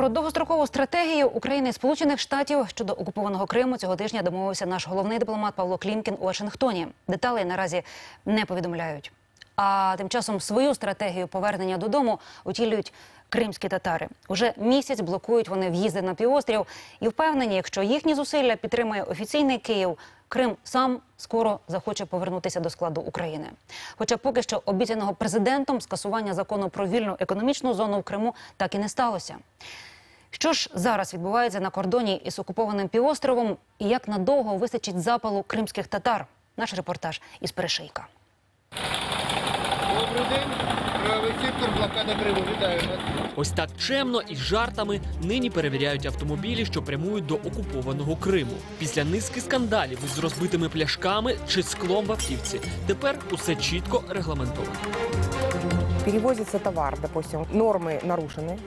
Про довгострокову стратегію України і Сполучених Штатів щодо окупованого Криму цього тижня домовився наш головний дипломат Павло Клімкін у Вашингтоні. Деталей наразі не повідомляють. А тим часом свою стратегію повернення додому утілюють кримські татари. Уже місяць блокують вони в'їзди на півострів і впевнені, якщо їхні зусилля підтримує офіційний Київ, Крим сам скоро захоче повернутися до складу України. Хоча поки що обіцяного президентом скасування закону про вільну економічну зону в Криму так і не сталося. Що ж зараз відбувається на кордоні із окупованим півостровом, і як надовго вистачить запалу кримських татар? Наш репортаж із перешийка. Добрий день. Правий сектор, блокада Криму. Вітаю вас. Ось так чемно і з жартами нині перевіряють автомобілі, що прямують до окупованого Криму. Після низки скандалів із розбитими пляшками чи склом в автівці. Тепер усе чітко регламентовано. Перевозится товар, допустим, нормы нарушены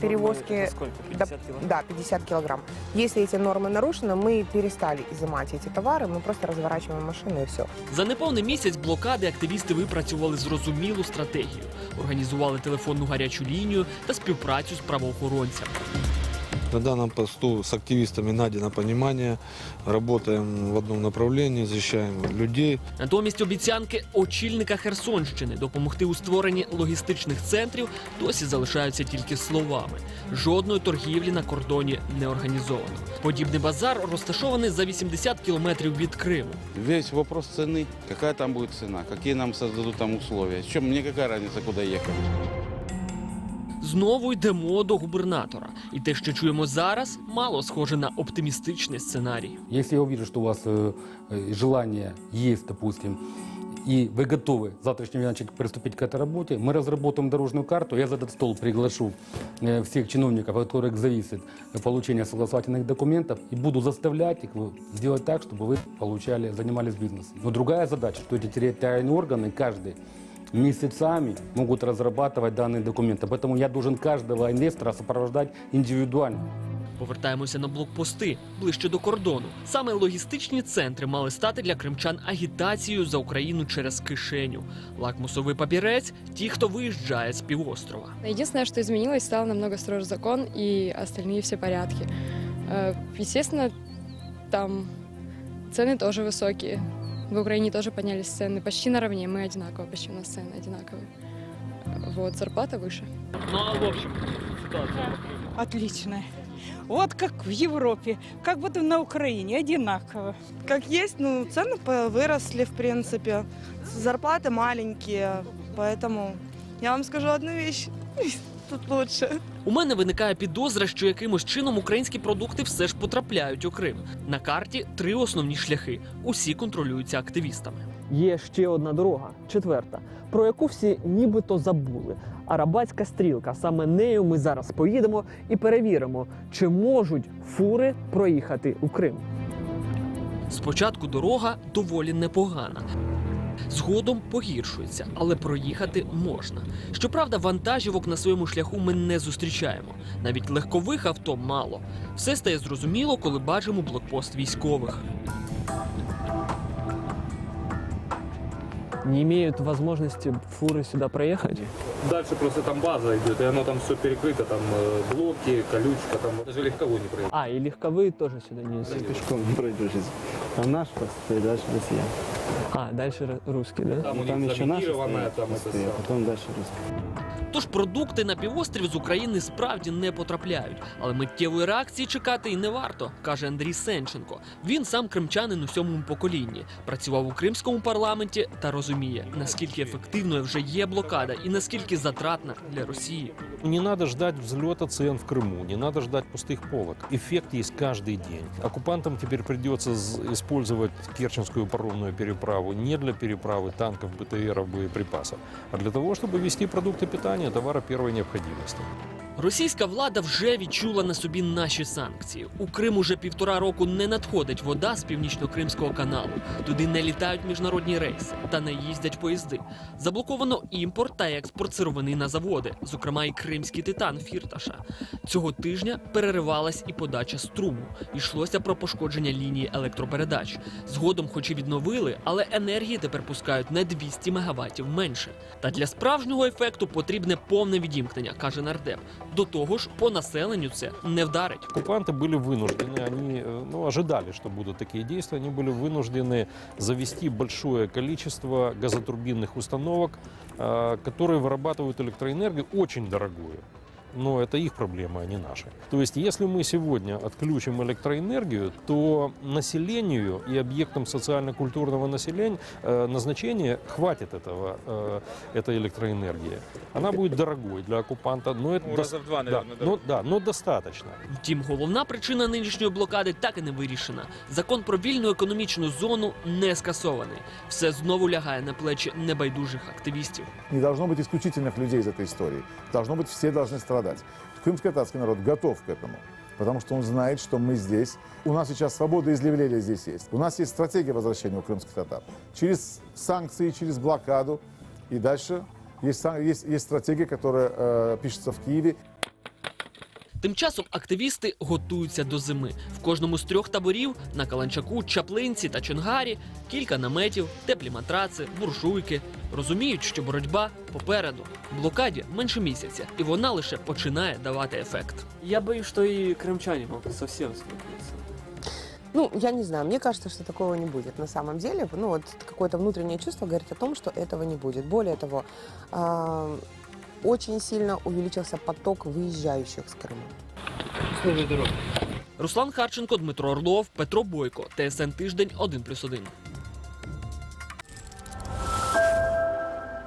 Перевозки Сколько? да, 50 килограмм? да, 50 килограмм. Если эти нормы нарушены, мы перестали изымать эти товары, мы просто разворачиваем машину и все. За неповний місяць блокади активісти випрацювали зрозумілу стратегію, організували телефонну гарячу лінію та співпрацю з правоохоронцями. На данном посту с активистами найдено понимание. Работаем в одном направлении, защищаем людей. Натомість обіцянки очільника Херсонщини допомогти у створенні логістичних центрів досі залишаються тільки словами. Жодної торгівлі на кордоні не організовано. Подібний базар розташований за 80 кілометрів від Криму. Весь вопрос цены. Какая там будет цена? Какие нам создадут там условия? Чем мне какая разница, куда ехать? Знову йдемо до губернатора, і те, що чуємо зараз, мало схоже на оптимістичний сценарій. Если я увижу, что у вас э, э, желание есть, допустим, и вы готовы с завтрашнего дня начать приступить к этой работе, мы разработаем дорожную карту, я за этот стол приглашу э, всех чиновников, от которых зависит э, получение согласовательных документов, и буду заставлять их э, сделать так, чтобы вы получали, занимались бизнесом. Но другая задача, что эти территориальные органы, каждый месяцами могут разрабатывать данные документы. Поэтому я должен каждого инвестора сопровождать индивидуально. Повертаємося на блокпости ближче до кордону. Саме логістичні центри мали стати для кримчан агітацією за Україну через кишеню. Лакмусовий папірець ті, хто виїжджає з півострова. Единственное, что изменилось, стал намного строже закон и остальные все порядки. Э, Естественно, там цены тоже высокие. В Украине тоже поднялись цены почти наравне. Мы одинаково, почти у нас цены одинаковые. Вот, зарплата выше. Ну а в общем, ситуація. Отличная. Вот как в Европе, как будто на Украине, одинаково. Как есть, ну, цены по- выросли, в принципе. Зарплаты маленькие, поэтому я вам скажу одну вещь. Тут лучше. У мене виникає підозра, що якимось чином українські продукти все ж потрапляють у Крим. На карті три основні шляхи. Усі контролюються активістами. Є ще одна дорога, четверта, про яку всі нібито забули. Арабатська стрілка. Саме нею ми зараз поїдемо і перевіримо, чи можуть фури проїхати у Крим. Спочатку дорога доволі непогана. Згодом погіршується, але проїхати можна. Щоправда, вантажівок на своєму шляху ми не зустрічаємо. Навіть легкових авто мало. Все стає зрозуміло, коли бачимо блокпост військових. Не мають можливості фури сюди проїхати. Дальше просто там база идет, и оно там все перекрыто, там э, блоки, колючка, там даже легковой не проедет. А, і легкові теж сюди не їздять. Пешком не пройдешь. Там наш пост, дальше Россия. А, дальше русский, да? Там Там еще наши стоят, там это а потом дальше русские. Тож продукти на півострів з України справді не потрапляють. Але миттєвої реакції чекати і не варто, каже Андрій Сенченко. Він сам кримчанин у сьомому поколінні, працював у кримському парламенті та розуміє, наскільки ефективною вже є блокада і наскільки затратна для Росії. Не надо ждать взлета цен в Крыму, не надо ждать пустых полок. Эффект есть каждый день. Оккупантам теперь придется з- использовать Керченскую паромную переправу не для переправы танков, БТРов, боеприпасов, а для того, чтобы вести продукты питания, товары первой необходимости. Російська влада вже відчула на собі наші санкції. У Крим уже півтора року не надходить вода з північно-кримського каналу. Туди не літають міжнародні рейси та не їздять поїзди. Заблоковано імпорт та експорт сировини на заводи, зокрема і кримський титан Фірташа. Цього тижня переривалась і подача струму. Йшлося про пошкодження лінії електропередач. Згодом, хоч і відновили, але енергії тепер пускають на 200 мегаваттів менше. Та для справжнього ефекту потрібне повне відімкнення, каже нардеп. До того ж, по населенню це не вдарить. Оккупанты были вынуждены, они э, ну, ожидали, что будут такие действия, они были вынуждены завести большое количество газотурбинных установок, э, которые вырабатывают электроэнергию очень дорогую. Но это их проблема, а не наши. То есть, если мы сегодня отключим электроэнергию, то населению и объектам социально-культурного населения э, назначения хватит этого, э, этой электроэнергии. Она будет дорогой для оккупанта, но это Ну, раза в два, да, наверное, но, да, но достаточно. Втім, головна причина нинішньої блокади так і не вирішена. Закон про вільну економічну зону не скасований. Все знову лягає на плечі небайдужих активістів. Не должно быть исключительных людей из этой истории. Должно быть, все должны страдать. Крымско-татарский народ готов к этому, потому что он знает, что мы здесь. У нас сейчас свобода изъявления здесь есть. У нас есть стратегия возвращения украинских татар. Через санкции, через блокаду. И дальше есть, есть, есть стратегия, которая э, пишется в Киеве. Тим часом активісти готуються до зими. В кожному з трьох таборів на Каланчаку, Чаплинці та Чонгарі кілька наметів, теплі матраци, буржуйки. Розуміють, що боротьба попереду. Блокаді менше місяця, і вона лише починає давати ефект. Я боюсь, что и крымчане могут совсем спутаться. Ну, я не знаю, мне кажется, что такого не будет на самом деле. Ну, вот какое-то внутреннее чувство говорит о том, что этого не будет. Более того, а, очень сильно увеличился поток выезжающих с Крыма. Руслан Харченко, Дмитро Орлов, Петро Бойко, ТСН Тиждень 1+,1.